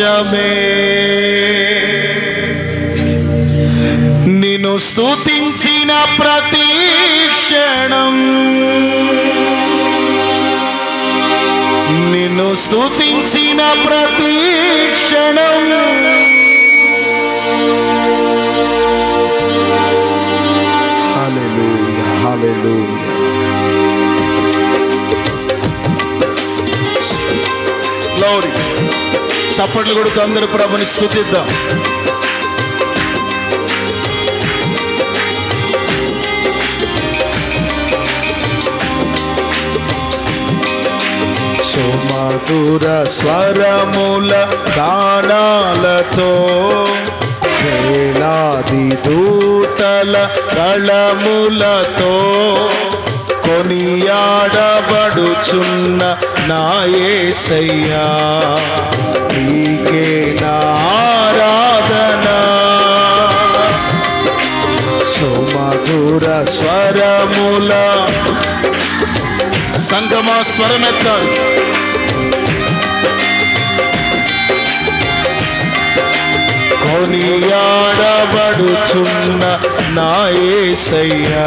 పరవశమే నిన్ను స్తుతించిన ప్రతి క్షణం. నిన్ను స్తుతించిన ప్రతి క్షణం. చప్పట్లు కొడుతూ అందరూ ప్రభుని స్థుతిద్దాం. సుమధుర స్వరముల గానాలతో వేలాది దూతల దళములతో కొనియాడబడుచున్న నాయసయ్యా నీకే నారాధన సుమధుర స్వరముల సంగమా స్వరమెత్తాలి కొనియాడబడుచున్న నాయసయ్యా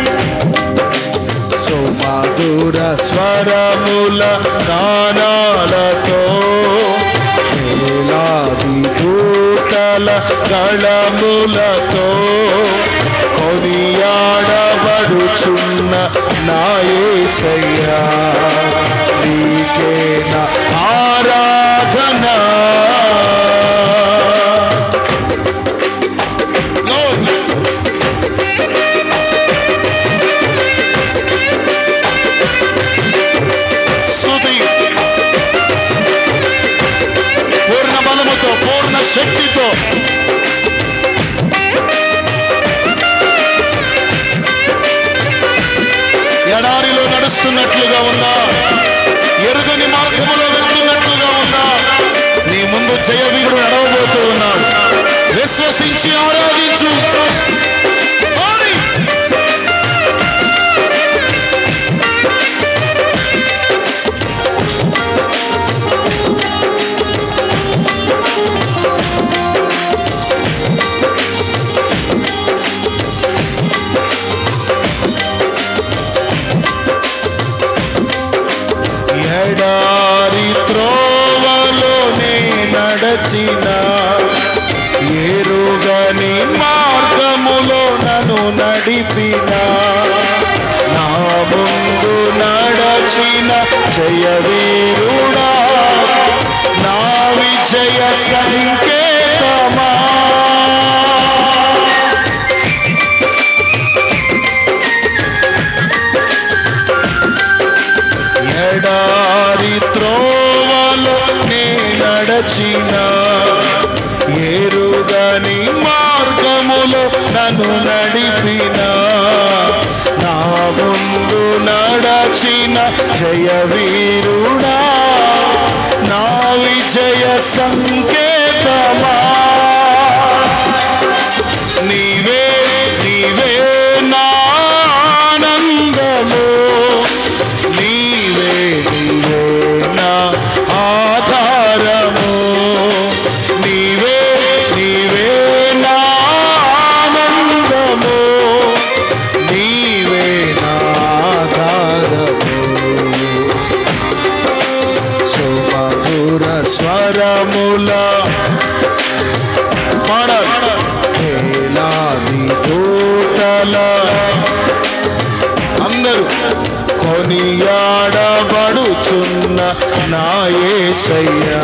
మధుర స్వరముల గానాలతో వేలాది దూతల గళములతో కొనియాడబడుచున్న నాయసయ్యా ఎడారిలో నడుస్తున్నట్లుగా ఉందా ఎరుగని మార్గంలో వెళ్తున్నట్లుగా ఉందా నీ ముందు జయవీరుడు నడవబోతూ ఉన్నాడు. విశ్వసించి ఆరాధించు. रसम के పాడాలి. వేలాది దూతల అందరూ కొనియాడబడుచున్న నా యేసయ్యా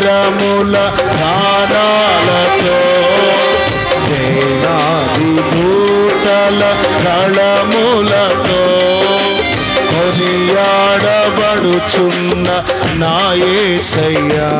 స్వరముల ధారాలతో దేనాది దూతల కళములతో కొనియాడబడుచున్న నాయసయ్యా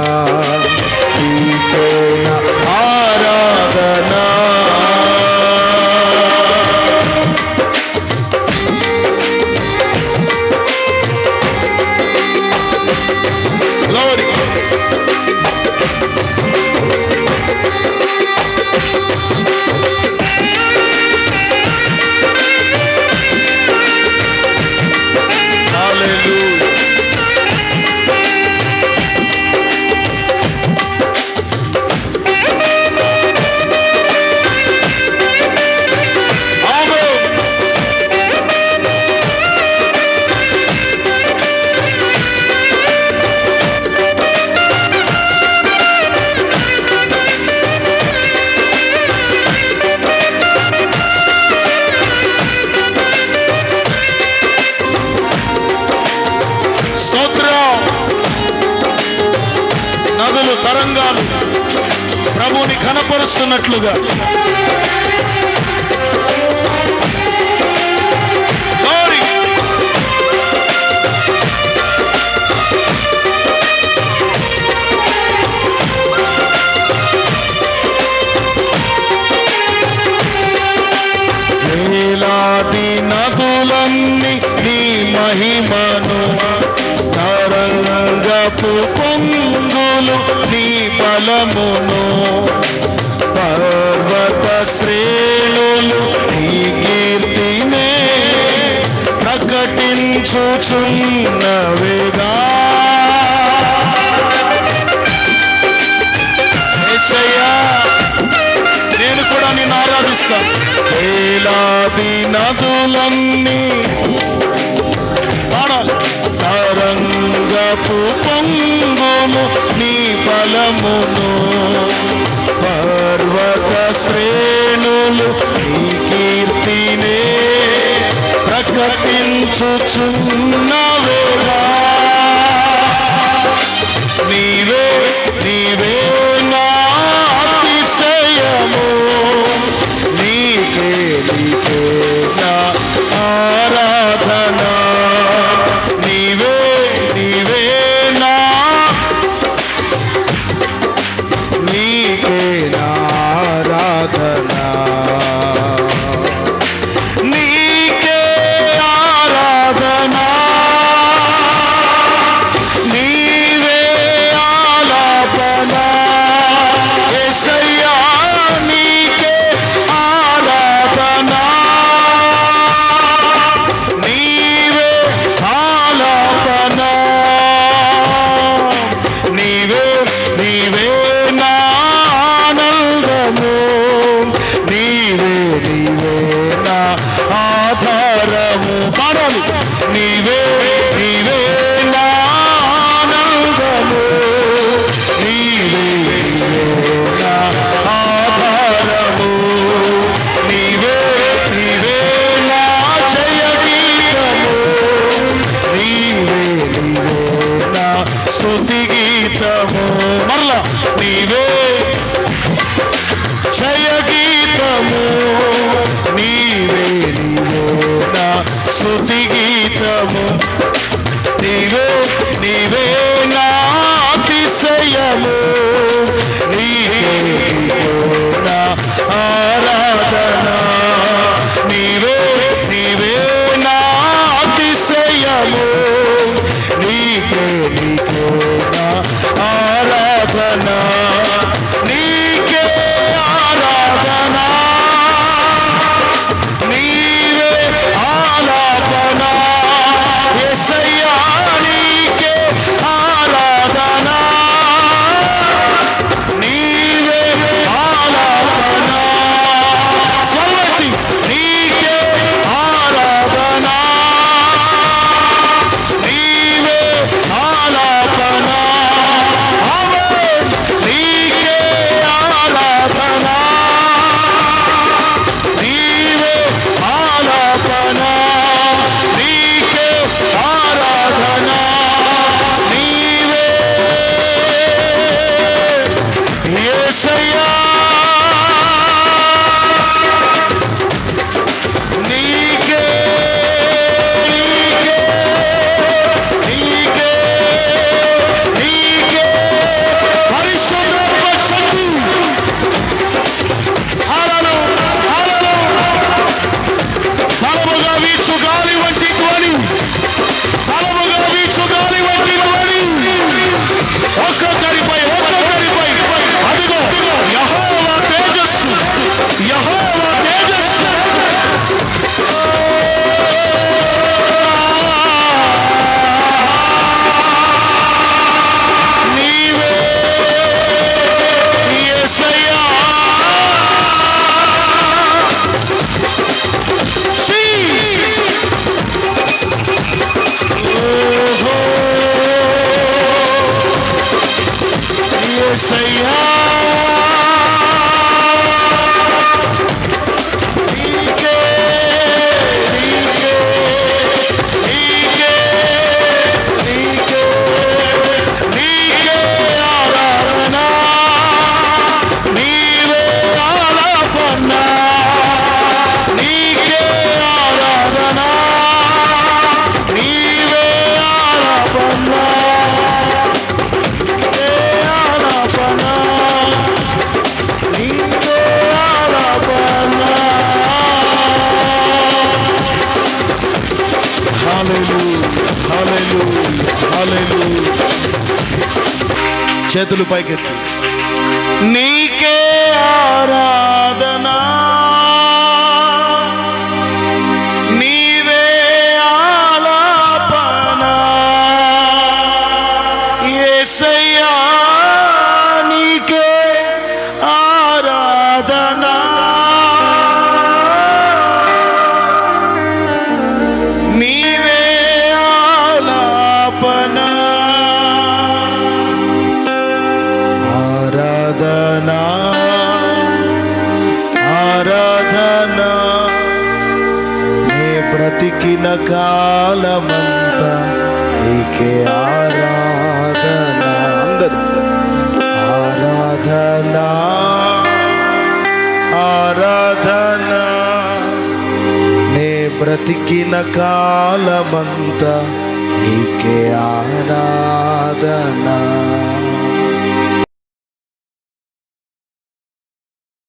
Tiger. బలమును పర్వత శ్రేణులు నీ కీర్తినే ప్రకటించుచున్నవేగా say yeah. చేతులు పైకెత్తి. నీకే బ్రతికిన కాలమంతా నీకే ఆరాధన. అందరూ ఆరాధన. ఆరాధన. నే బ్రతికిన కాలమంతా నీకే ఆరాధనా.